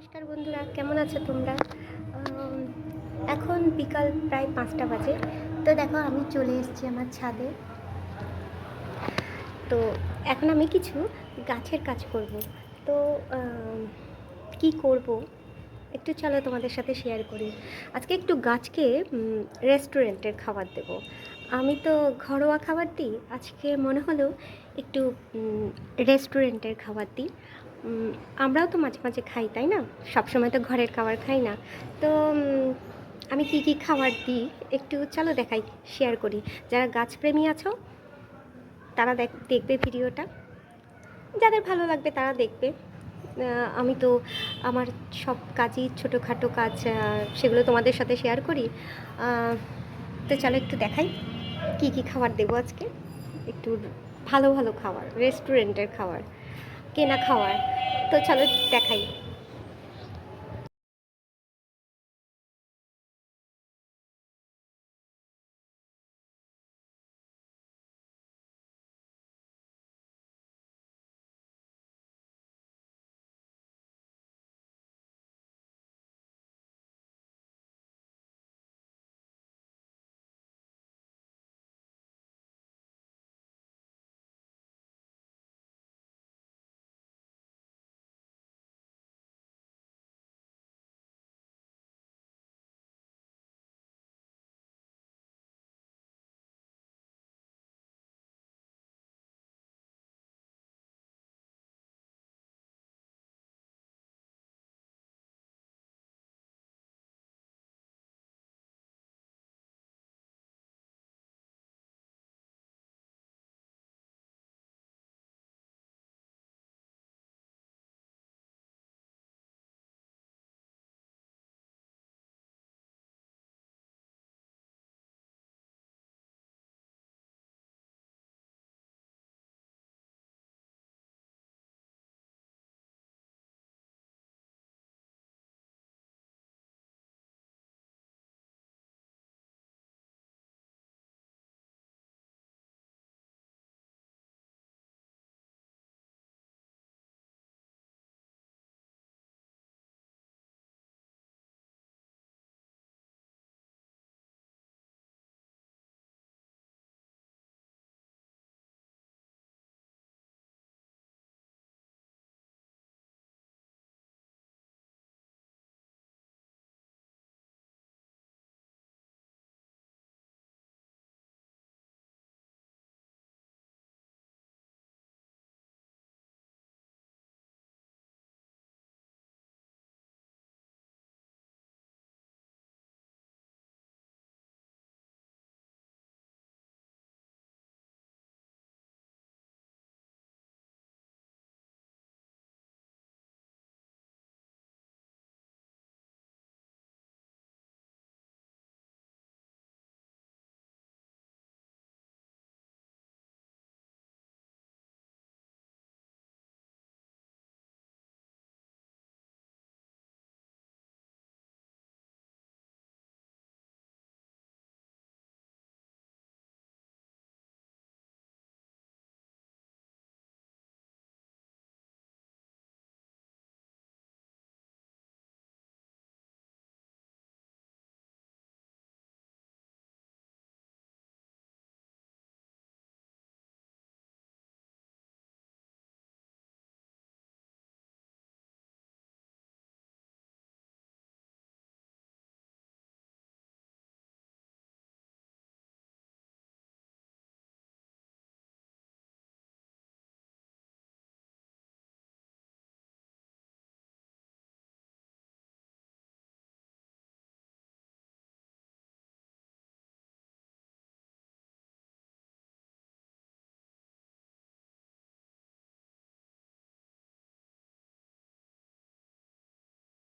নমস্কার বন্ধুরা, কেমন আছো তোমরা? এখন বিকাল প্রায় পাঁচটা বাজে। তো দেখো, আমি চলে এসেছি আমার ছাদে। তো এখন আমি কিছু গাছের কাজ করব। তো কি করব? একটু চলো তোমাদের সাথে শেয়ার করি। আজকে একটু গাছকে রেস্টুরেন্টের খাবার দেব। আমি তো ঘরোয়া খাবার দিই, আজকে মনে হলো একটু রেস্টুরেন্টের খাবার দিই। আমরাও তো মাঝে মাঝে খাই, তাই না? সবসময় তো ঘরের খাবার খাই না। তো আমি কি কি খাবার দিই একটু চলো দেখাই শেয়ার করি। যারা গাছপ্রেমী আছো, তারা দেখ, দেখবে ভিডিওটা। যাদের ভালো লাগবে তারা দেখবে। আমি তো আমার সব কাজই ছোটোখাটো কাজ সেগুলো তোমাদের সাথে শেয়ার করি। তো চলো একটু দেখাই, কি কি খাবার দেবো আজকে? একটু ভালো ভালো খাবার রেস্টুরেন্টের খাবার। কেনা খাওয়ার। তো চলো দেখাই।